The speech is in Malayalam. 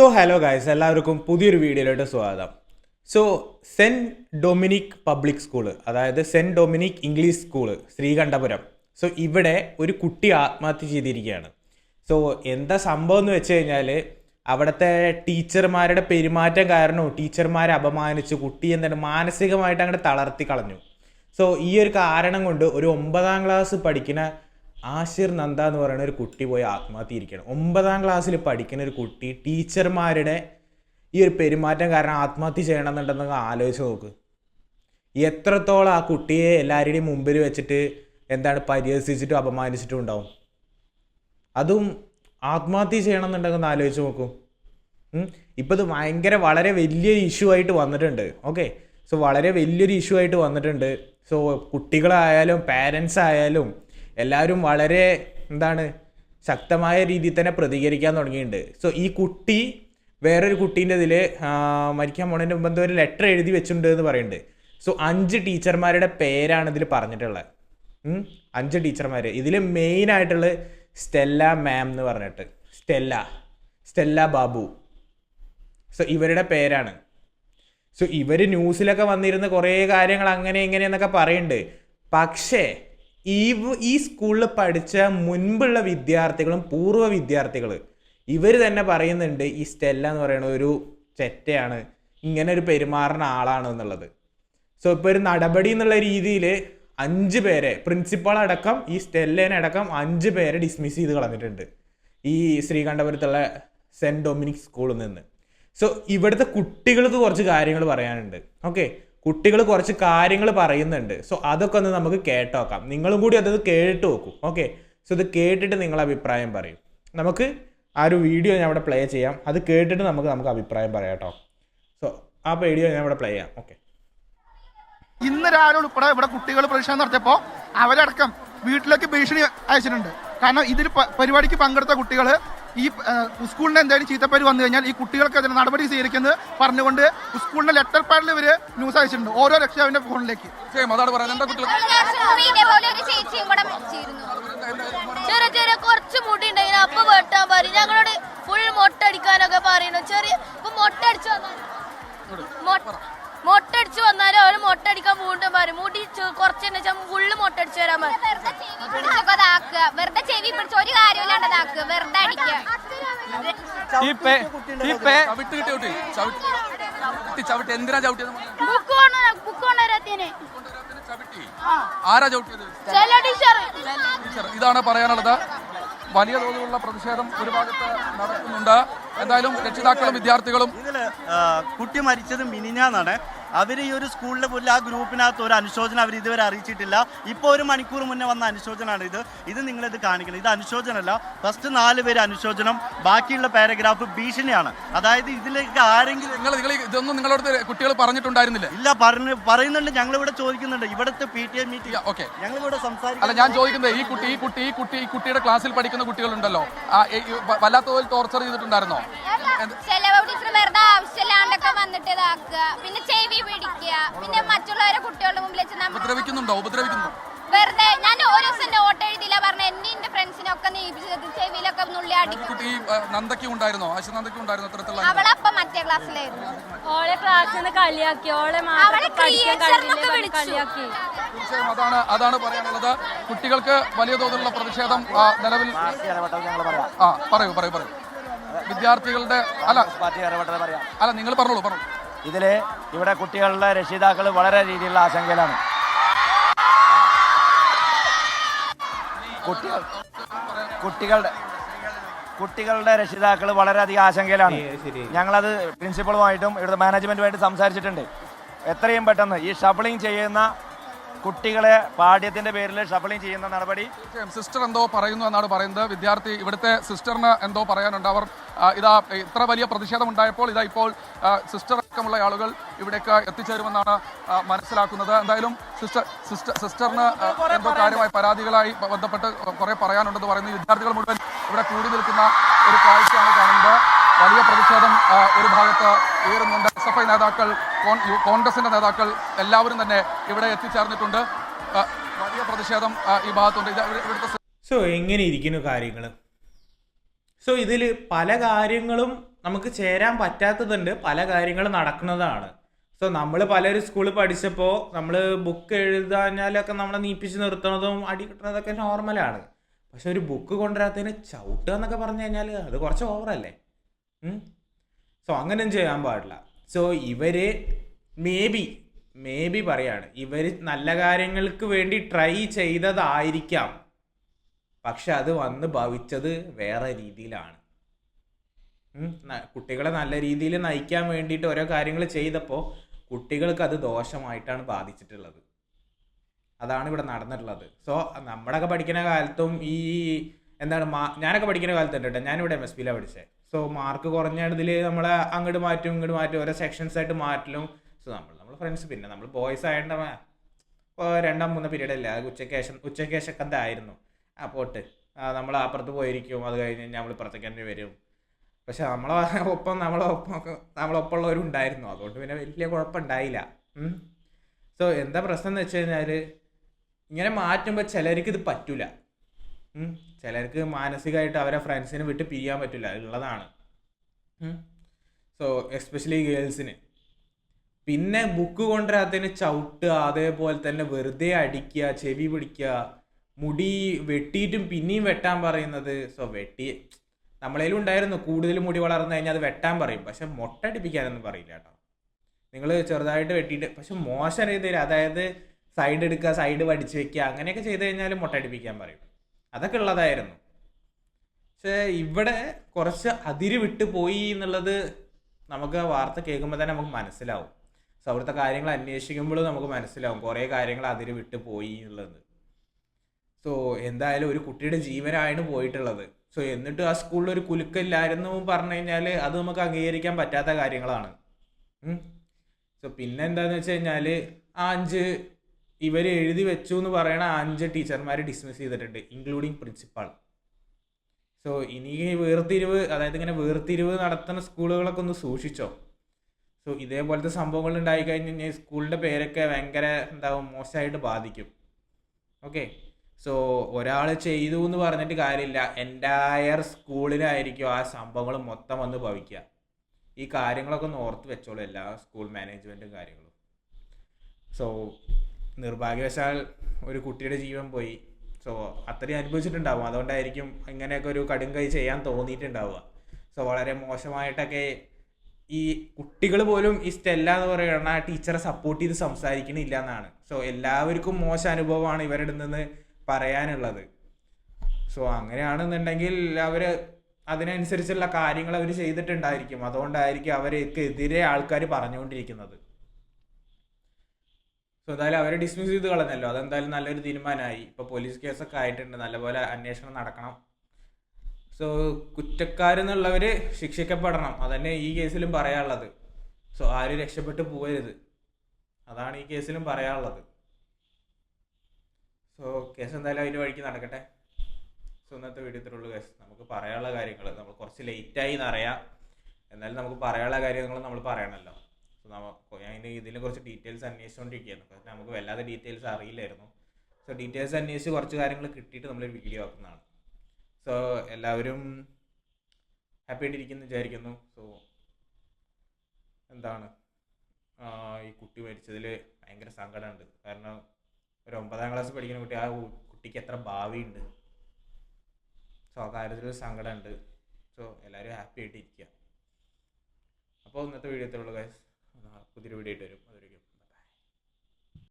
സോ ഹലോ ഗായ്സ് എല്ലാവർക്കും പുതിയൊരു വീഡിയോയിലോട്ട് സ്വാഗതം. So Saint Dominic public school അതായത് Saint Dominic English school Sreekandapuram. So ഇവിടെ ഒരു കുട്ടി ആത്മഹത്യ ചെയ്തിരിക്കുകയാണ്. സോ എന്താ സംഭവം എന്ന് വെച്ച് കഴിഞ്ഞാൽ അവിടുത്തെ ടീച്ചർമാരുടെ പെരുമാറ്റം കാരണവും ടീച്ചർമാരെ അപമാനിച്ചു കുട്ടി എന്താണ് മാനസികമായിട്ട് അങ്ങോട്ട് തളർത്തി കളഞ്ഞു. സോ ഈ ഒരു കാരണം കൊണ്ട് ഒരു ഒമ്പതാം ക്ലാസ് പഠിക്കുന്ന ആഷിർ നന്ദ എന്ന് പറയുന്ന ഒരു കുട്ടി പോയി ആത്മഹത്യ ഇരിക്കണം ഒമ്പതാം ക്ലാസ്സിൽ പഠിക്കുന്ന ഒരു കുട്ടി ടീച്ചർമാരുടെ ഈ ഒരു പെരുമാറ്റം കാരണം ആത്മഹത്യ ചെയ്യണമെന്നുണ്ടെന്നൊക്കെ ആലോചിച്ച് നോക്ക്. എത്രത്തോളം ആ കുട്ടിയെ എല്ലാവരുടെയും മുമ്പിൽ വെച്ചിട്ട് എന്താണ് പരിഹസിച്ചിട്ടും അപമാനിച്ചിട്ടും ഉണ്ടാവും? അതും ആത്മഹത്യ ചെയ്യണമെന്നുണ്ടെങ്കിൽ ആലോചിച്ച് നോക്കൂ. ഇപ്പൊ ഇത് ഭയങ്കര വളരെ വലിയൊരു ഇഷ്യൂ ആയിട്ട് വന്നിട്ടുണ്ട്. ഓക്കെ സോ വളരെ വലിയൊരു ഇഷ്യൂ ആയിട്ട് വന്നിട്ടുണ്ട്. സോ കുട്ടികളായാലും പാരൻസ് ആയാലും എല്ലാവരും വളരെ എന്താണ് ശക്തമായ രീതിയിൽ തന്നെ പ്രതികരിക്കാൻ തുടങ്ങിയിട്ടുണ്ട്. സോ ഈ കുട്ടി വേറൊരു കുട്ടീന്റെ ഇതിൽ മരിക്കാൻ പോണതിന് മുമ്പ് എന്തോ ഒരു ലെറ്റർ എഴുതി വെച്ചിട്ടുണ്ട് എന്ന് പറയുന്നുണ്ട്. സോ അഞ്ച് ടീച്ചർമാരുടെ പേരാണ് ഇതിൽ പറഞ്ഞിട്ടുള്ളത്. അഞ്ച് ടീച്ചർമാർ ഇതിൽ മെയിൻ ആയിട്ടുള്ള സ്റ്റെല്ല മാം എന്ന് പറഞ്ഞിട്ട്. Stella Stella Babu. സോ ഇവരുടെ പേരാണ്. സോ ഇവർ ന്യൂസിലൊക്കെ വന്നിരുന്ന കുറേ കാര്യങ്ങൾ അങ്ങനെ ഇങ്ങനെ എന്നൊക്കെ പറയുന്നുണ്ട്. പക്ഷേ ഈ ഈ സ്കൂളിൽ പഠിച്ച മുൻപുള്ള വിദ്യാർത്ഥികളും പൂർവ വിദ്യാർത്ഥികൾ ഇവർ തന്നെ പറയുന്നുണ്ട് ഈ സ്റ്റെല്ല എന്ന് പറയുന്ന ഒരു ചെറ്റയാണ്. ഇങ്ങനെ ഒരു പെരുമാറുന്ന ആളാണ് എന്നുള്ളത്. സോ ഇപ്പോൾ ഒരു നടപടി എന്നുള്ള രീതിയിൽ അഞ്ച് പേരെ പ്രിൻസിപ്പൾ അടക്കം ഈ സ്റ്റെല്ലേനെ അടക്കം അഞ്ച് പേരെ ഡിസ്മിസ് ചെയ്ത് കളഞ്ഞിട്ടുണ്ട്. ഈ ശ്രീകണ്ഠപുരത്തുള്ള സെന്റ് ഡൊമിനിക് സ്കൂളിൽ നിന്ന്. സോ ഇവിടുത്തെ കുട്ടികൾക്ക് കുറച്ച് കാര്യങ്ങൾ പറയാനുണ്ട്. ഓക്കെ? കുട്ടികൾ കുറച്ച് കാര്യങ്ങൾ പറയുന്നുണ്ട്. സോ അതൊക്കെ ഒന്ന് നമുക്ക് കേട്ടോക്കാം. നിങ്ങളും കൂടി അതൊന്ന് കേട്ട് നോക്കും. ഓക്കെ സോ ഇത് കേട്ടിട്ട് നിങ്ങൾ അഭിപ്രായം പറയും. നമുക്ക് ആ ഒരു വീഡിയോ ഞാൻ ഇവിടെ പ്ലേ ചെയ്യാം. അത് കേട്ടിട്ട് നമുക്ക് നമുക്ക് അഭിപ്രായം പറയാം കേട്ടോ. സോ ആ വീഡിയോ ഞാൻ ഇവിടെ പ്ലേ ചെയ്യാം. ഓക്കെ ഇന്ന് രാവിലെ ഉൾപ്പെടെ ഇവിടെ കുട്ടികൾ പ്രതിഷേധം നടത്തിയപ്പോൾ അവരടക്കം വീട്ടിലേക്ക് ഭീഷണി അയച്ചിട്ടുണ്ട്. കാരണം ഇതിൽ പരിപാടിക്ക് പങ്കെടുത്ത കുട്ടികൾ ഈ സ്കൂളിന് എന്തായാലും എന്തെങ്കിലും ചീത്തപ്പേര് വന്നു കഴിഞ്ഞാൽ ഈ കുട്ടികൾക്കെതിരെ നടപടി സ്വീകരിക്കുന്നത് പറഞ്ഞുകൊണ്ട് സ്കൂളിന്റെ ലെറ്റർ പാഡിൽ ഇവർ ന്യൂസ് അയച്ചിട്ടുണ്ട്. ഓരോ രക്ഷാവിന്റെ ഫോണിലേക്ക്. ചെറിയ ചെറിയ കുറച്ച് മുടി ഉണ്ടെങ്കിൽ അപ്പൊ വെട്ടാൻ പറയും. ഞങ്ങളോട് ഫുൾ മൊട്ടടിക്കാനൊക്കെ പറയുന്നു. ചെറിയ ഇപ്പൊ മൊട്ടടിച്ചു വന്നാലും മൊട്ടടിച്ചു വന്നാലും അവർ മൊട്ടടിക്കാൻ വീണ്ടും പറയും മുടി കുറച്ച് ഫുള്ള് മൊട്ടടിച്ചു വരാൻ പറയും. വെറുതെ ചെവി പിടിച്ച് ഒരു കാര്യമില്ലാണ്ട് ഇതാക്കുക. വെറുതെ അടിക്കുക. ഇതാണ് പറയാനുള്ളത്. വലിയ തോതിലുള്ള പ്രതിഷേധം ഒരു ഭാഗത്ത് നടക്കുന്നുണ്ട്. എന്തായാലും രക്ഷിതാക്കളും വിദ്യാർത്ഥികളും ഇതിൽ കുട്ടി മരിച്ചത് മിനിഞ്ഞാന്നാണ്. അവർ ഈ ഒരു സ്കൂളിലെ പോലും ആ ഗ്രൂപ്പിനകത്ത് ഒരു അനുശോചനം അവർ ഇതുവരെ അറിയിച്ചിട്ടില്ല. ഇപ്പോൾ ഒരു മണിക്കൂർ മുന്നേ വന്ന അനുശോചനമാണ് ഇത്. ഇത് നിങ്ങളിത് കാണിക്കണം. ഇത് അനുശോചനമല്ല ഫസ്റ്റ് നാല് പേര് അനുശോചനം. ബാക്കിയുള്ള പാരഗ്രാഫ് ഭീഷണിയാണ്. അതായത് ഇതിലേക്ക് ആരെങ്കിലും നിങ്ങൾ നിങ്ങൾ ഇതൊന്നും നിങ്ങളോട് കുട്ടികൾ പറഞ്ഞിട്ടുണ്ടായിരുന്നില്ല. ഇല്ല പറഞ്ഞ് പറയുന്നുണ്ട്. ഞങ്ങൾ ഇവിടെ ചോദിക്കുന്നുണ്ട്. ഇവിടുത്തെ P T A meeting okay. ഞങ്ങൾ ഇവിടെ അല്ല സംസാരിക്കും ഞാൻ ചോദിക്കുന്നത് ഈ കുട്ടി ഈ കുട്ടി ഈ കുട്ടി ഈ കുട്ടിയുടെ ക്ലാസ്സിൽ പഠിക്കുന്ന കുട്ടികളുണ്ടല്ലോ. വല്ലാത്ത പോലെ ടോർച്ചർ ചെയ്തിട്ടുണ്ടായിരുന്നോ? ചില ടീച്ചർ വെറുതെ ആവശ്യമില്ലാണ്ടൊക്കെ വന്നിട്ട് ഇതാക്കുക. പിന്നെ ചെവി പിടിക്കുക. പിന്നെ മറ്റുള്ളവരെ കുട്ടികളുടെ മുമ്പിൽ വെച്ച് നമ്മൾ ഉപദ്രവിക്കുന്നുണ്ടോ? ഉപദ്രവിക്കുന്നുണ്ടോ? വെറുതെ ഞാൻ ഒരു ദിവസം നോട്ട് എഴുതിയില്ല. പറഞ്ഞ എന്നെ എന്റെ ഫ്രണ്ട്സിനൊക്കെ നീപ്പിച്ചത് ചെവിയിലൊക്കെ നുള്ളി അടിക്കും. അവളപ്പം മറ്റേ ക്ലാസ്സിലായിരുന്നു ഓളെ ക്ലാസ്സിൽ കളിയാക്കി. ഓളെ. കളിയാക്കി. തീർച്ചയായും അതാണ് അതാണ് പറയാനുള്ളത്. കുട്ടികൾക്ക് വലിയ തോതിലുള്ള പ്രതിഷേധം ആ, നിലവിൽ ആ പറയൂ പറയൂ പറയൂ. വിദ്യാർത്ഥികളുടെ അല്ല. പാർട്ടി ഇടപെട്ടത് പറയാം. അല്ല നിങ്ങൾ പറഞ്ഞോളൂ പറഞ്ഞു ഇതിൽ ഇവിടെ കുട്ടികളുടെ രക്ഷിതാക്കൾ വളരെ രീതിയിലുള്ള ആശങ്കയിലാണ്. കുട്ടികൾ കുട്ടികളുടെ കുട്ടികളുടെ രക്ഷിതാക്കൾ വളരെയധികം ആശങ്കയിലാണ്. ശരി. ഞങ്ങളത് പ്രിൻസിപ്പളുമായിട്ടും ഇവിടുത്തെ മാനേജ്മെന്റുമായിട്ട് സംസാരിച്ചിട്ടുണ്ട്. എത്രയും പെട്ടെന്ന് ഈ ഷഫിളിംഗ് ചെയ്യുന്ന കുട്ടികളെ പാഠ്യത്തിന്റെ പേരിൽ ഷഫളിംഗ് ചെയ്യുന്ന നടപടി. സിസ്റ്റർ എന്തോ പറയുന്നു എന്നാണ് പറയുന്നത്. വിദ്യാർത്ഥി ഇവിടുത്തെ സിസ്റ്ററിന് എന്തോ പറയാനുണ്ട്. അവർ ഇതാ ഇത്ര വലിയ പ്രതിഷേധം ഉണ്ടായപ്പോൾ ഇതാ ഇപ്പോൾ സിസ്റ്റർ അടക്കമുള്ള ആളുകൾ ഇവിടേക്ക് എത്തിച്ചേരുമെന്നാണ് മനസ്സിലാക്കുന്നത്. എന്തായാലും സിസ്റ്റർ സിസ്റ്റർ സിസ്റ്ററിന് എന്തോ കാര്യമായി പരാതികളായി ബന്ധപ്പെട്ട് കുറെ പറയാനുണ്ടെന്ന് പറയുന്നു. വിദ്യാർത്ഥികൾ മുഴുവൻ ഇവിടെ കൂടി നിൽക്കുന്ന ഒരു കാഴ്ചയാണ് കാണുന്നത്. വലിയ പ്രതിഷേധം ഒരു ഭാഗത്ത് ഉയരുന്നുണ്ട്. എസ് എഫ് ഐ നേതാക്കൾ കോൺഗ്രസിന്റെ നേതാക്കൾ എല്ലാവരും തന്നെ ഇവിടെ എത്തിച്ചേർന്നിട്ടുണ്ട്. വലിയ പ്രതിഷേധം ഈ ഭാഗത്തുണ്ട്. സോ എങ്ങനെ ഇരിക്കുന്നു കാര്യങ്ങൾ സോ ഇതിൽ പല കാര്യങ്ങളും നമുക്ക് ചേരാൻ പറ്റാത്തതുണ്ട്. പല കാര്യങ്ങളും നടക്കുന്നതാണ്. സോ നമ്മൾ പലരും സ്കൂളിൽ പഠിച്ചപ്പോൾ നമ്മൾ ബുക്ക് എഴുതാനാലൊക്കെ നമ്മളെ നീപ്പിച്ച് നിർത്തുന്നതും അടി കിട്ടുന്നതൊക്കെ നോർമലാണ്. പക്ഷെ ഒരു ബുക്ക് കൊണ്ടുവരാത്തതിന് ചവിട്ടുക എന്നൊക്കെ പറഞ്ഞു കഴിഞ്ഞാൽ അത് കുറച്ച് ഓവറല്ലേ സോ അങ്ങനെയും ചെയ്യാൻ പാടില്ല. സോ ഇവർ മേ ബി മേ ബി പറയാണ് ഇവർ നല്ല കാര്യങ്ങൾക്ക് വേണ്ടി ട്രൈ ചെയ്തതായിരിക്കാം. പക്ഷെ അത് വന്ന് ഭവിച്ചത് വേറെ രീതിയിലാണ്. കുട്ടികളെ നല്ല രീതിയിൽ നയിക്കാൻ വേണ്ടിയിട്ട് ഓരോ കാര്യങ്ങൾ ചെയ്തപ്പോൾ കുട്ടികൾക്ക് അത് ദോഷമായിട്ടാണ് ബാധിച്ചിട്ടുള്ളത്. അതാണ് ഇവിടെ നടന്നിട്ടുള്ളത്. സോ നമ്മളൊക്കെ പഠിക്കുന്ന കാലത്തും ഈ എന്താണ് ഞാനൊക്കെ പഠിക്കുന്ന കാലത്തുണ്ട് കേട്ടോ ഞാനിവിടെ എം എസ് പിയിലാണ് പഠിച്ചത് സോ മാർക്ക് കുറഞ്ഞ ഇതിൽ നമ്മൾ അങ്ങോട്ട് മാറ്റും ഇങ്ങോട്ട് മാറ്റും ഓരോ സെക്ഷൻസ് ആയിട്ട് മാറ്റലും. സോ നമ്മൾ നമ്മൾ ഫ്രണ്ട്സ് പിന്നെ നമ്മൾ ബോയ്സ് ആയതുകൊണ്ട് ഇപ്പോൾ രണ്ടാം മൂന്ന് പീരീഡ് അല്ല? ഉച്ചക്കേശം ശേഷം ഉച്ചയ്ക്ക് ശേഷം എന്തായിരുന്നു? ആ പോട്ട്. നമ്മൾ അപ്പുറത്ത് പോയിരിക്കും. അത് കഴിഞ്ഞ് കഴിഞ്ഞാൽ നമ്മൾ ഇപ്പുറത്തേക്ക് തന്നെ വരും. പക്ഷെ നമ്മളെ ഒപ്പം നമ്മളെ ഒപ്പം നമ്മളൊപ്പമുള്ളവരും ഉണ്ടായിരുന്നു. അതുകൊണ്ട് പിന്നെ വലിയ കുഴപ്പമുണ്ടായില്ല. സോ എന്താ പ്രശ്നം എന്ന് വെച്ച് കഴിഞ്ഞാൽ ഇങ്ങനെ മാറ്റുമ്പോൾ ചിലർക്ക് ഇത് പറ്റൂല. ചിലർക്ക് മാനസികമായിട്ട് അവരെ ഫ്രണ്ട്സിനെ വിട്ട് പിരിയാൻ പറ്റില്ല. ഉള്ളതാണ്. സോ എസ്പെഷ്യലി ഗേൾസിന് പിന്നെ ബുക്ക് കൊണ്ടുവരാത്തതിന് ചവിട്ടുക അതേപോലെ തന്നെ വെറുതെ അടിക്കുക ചെവി പിടിക്കുക മുടി വെട്ടിയിട്ടും പിന്നെയും വെട്ടാൻ പറയുന്നത്. സോ വെട്ടി നമ്മളേലും ഉണ്ടായിരുന്നു. കൂടുതൽ മുടി വളർന്നു കഴിഞ്ഞാൽ അത് വെട്ടാൻ പറയും. പക്ഷെ മൊട്ടടിപ്പിക്കാനൊന്നും പറയില്ല കേട്ടോ. നിങ്ങൾ ചെറുതായിട്ട് വെട്ടിയിട്ട് പക്ഷെ മോശം രീതിയിൽ അതായത് സൈഡ് എടുക്കുക സൈഡ് വടിച്ച് വെക്കുക അങ്ങനെയൊക്കെ ചെയ്ത് കഴിഞ്ഞാൽ മൊട്ടടിപ്പിക്കാൻ പറയും. അതൊക്കെ ഉള്ളതായിരുന്നു. പക്ഷേ ഇവിടെ കുറച്ച് അതിര് വിട്ടു പോയി എന്നുള്ളത് നമുക്ക് വാർത്ത കേൾക്കുമ്പോൾ തന്നെ നമുക്ക് മനസ്സിലാവും. സൗഹൃദ കാര്യങ്ങൾ അന്വേഷിക്കുമ്പോഴും നമുക്ക് മനസ്സിലാവും കുറേ കാര്യങ്ങൾ അതിര് വിട്ടു പോയി എന്നുള്ളത്. സോ എന്തായാലും ഒരു കുട്ടിയുടെ ജീവനാണ് പോയിട്ടുള്ളത്. സോ എന്നിട്ട് ആ സ്കൂളിൽ ഒരു കുലുക്കില്ലായിരുന്നു പറഞ്ഞു കഴിഞ്ഞാൽ അത് നമുക്ക് അംഗീകരിക്കാൻ പറ്റാത്ത കാര്യങ്ങളാണ്. സോ പിന്നെ എന്താന്ന് വെച്ച് കഴിഞ്ഞാൽ ആ അഞ്ച് ഇവർ എഴുതി വെച്ചു എന്ന് പറയണ അഞ്ച് ടീച്ചർമാരെ ഡിസ്മിസ് ചെയ്തിട്ടുണ്ട് ഇൻക്ലൂഡിങ് പ്രിൻസിപ്പാൾ സോ ഇനി വേർതിരിവ് അതായത് ഇങ്ങനെ വേർതിരിവ് നടത്തുന്ന സ്കൂളുകളൊക്കെ ഒന്ന് സൂക്ഷിച്ചോ. സോ ഇതേപോലത്തെ സംഭവങ്ങൾ ഉണ്ടായി കഴിഞ്ഞ് കഴിഞ്ഞാൽ സ്കൂളിന്റെ പേരൊക്കെ ഭയങ്കര എന്താവും മോശമായിട്ട് ബാധിക്കും. ഓക്കെ സോ ഒരാൾ ചെയ്തു എന്ന് പറഞ്ഞിട്ട് കാര്യമില്ല. എന്റയർ സ്കൂളിലായിരിക്കും ആ സംഭവങ്ങൾ മൊത്തം വന്ന് ഭവിക്കുക ഈ കാര്യങ്ങളൊക്കെ ഒന്ന് ഓർത്ത് വെച്ചോളൂ എല്ലാ സ്കൂൾ മാനേജ്മെന്റും കാര്യങ്ങളും. സോ നിർഭാഗ്യവശാൽ ഒരു കുട്ടിയുടെ ജീവൻ പോയി. സോ അത്രയും അനുഭവിച്ചിട്ടുണ്ടാവും. അതുകൊണ്ടായിരിക്കും ഇങ്ങനെയൊക്കെ ഒരു കടും കൈ ചെയ്യാൻ തോന്നിയിട്ടുണ്ടാവുക. സോ വളരെ മോശമായിട്ടൊക്കെ ഈ കുട്ടികൾ പോലും ഈ സ്റ്റെല്ല എന്ന് പറയുന്ന ടീച്ചറെ സപ്പോർട്ട് ചെയ്ത് സംസാരിക്കണില്ല എന്നാണ്. സോ എല്ലാവർക്കും മോശം അനുഭവമാണ് ഇവരുടെ നിന്ന് പറയാനുള്ളത്. സോ അങ്ങനെയാണെന്നുണ്ടെങ്കിൽ അവർ അതിനനുസരിച്ചുള്ള കാര്യങ്ങൾ അവർ ചെയ്തിട്ടുണ്ടായിരിക്കും. അതുകൊണ്ടായിരിക്കും അവർക്ക് എതിരെ ആൾക്കാർ പറഞ്ഞുകൊണ്ടിരിക്കുന്നത്. സോ എന്തായാലും അവരെ ഡിസ്മിസ് ചെയ്ത് കളഞ്ഞല്ലോ. അതെന്തായാലും നല്ലൊരു തീരുമാനമായി. ഇപ്പൊ പോലീസ് കേസൊക്കെ ആയിട്ടുണ്ട്. നല്ലപോലെ അന്വേഷണം നടക്കണം. സോ കുറ്റക്കാരെന്നുള്ളവർ ശിക്ഷിക്കപ്പെടണം. അതന്നെ ഈ കേസിലും പറയാനുള്ളത്. സോ ആരും രക്ഷപ്പെട്ടു പോകരുത്. അതാണ് ഈ കേസിലും പറയാനുള്ളത്. സോ കേസ് എന്തായാലും അതിന്റെ വഴിക്ക് നടക്കട്ടെ. സോ ഇന്നത്തെ വീഡിയോ ഇത്രയുള്ളൂ കേസ് നമുക്ക് പറയാനുള്ള കാര്യങ്ങൾ നമ്മൾ കുറച്ച് ലേറ്റായി എന്നറിയാം. എന്നാലും നമുക്ക് പറയാനുള്ള കാര്യങ്ങൾ നമ്മൾ പറയണമല്ലോ ഞാൻ ഇതിനെ കുറച്ച് ഡീറ്റെയിൽസ് അന്വേഷിച്ചുകൊണ്ടിരിക്കുകയായിരുന്നു പക്ഷേ നമുക്ക് വല്ലാതെ ഡീറ്റെയിൽസ് അറിയില്ലായിരുന്നു. സോ ഡീറ്റെയിൽസ് അന്വേഷിച്ച് കുറച്ച് കാര്യങ്ങൾ കിട്ടിയിട്ട് നമ്മൾ വീഡിയോ ആക്കുന്നതാണ്. സോ എല്ലാവരും ഹാപ്പി ആയിട്ടിരിക്കുന്നു വിചാരിക്കുന്നു. സോ എന്താണ്? ഈ കുട്ടി മരിച്ചതിൽ ഭയങ്കര സങ്കടമുണ്ട്. കാരണം ഒരു ഒമ്പതാം ക്ലാസ് പഠിക്കുന്ന കുട്ടി ആ കുട്ടിക്ക് എത്ര ഭാവിയുണ്ട്? സോ ആ കാര്യത്തിൽ സങ്കടമുണ്ട്. സോ എല്ലാവരും ഹാപ്പി ആയിട്ട് ഇരിക്കുക അപ്പോൾ ഇന്നത്തെ വീഡിയോ എത്തുള്ളൂ ഗൈസ് പുതിയൊരു വീഡിയോ ആയിട്ട് വരും. അതൊരിക്കും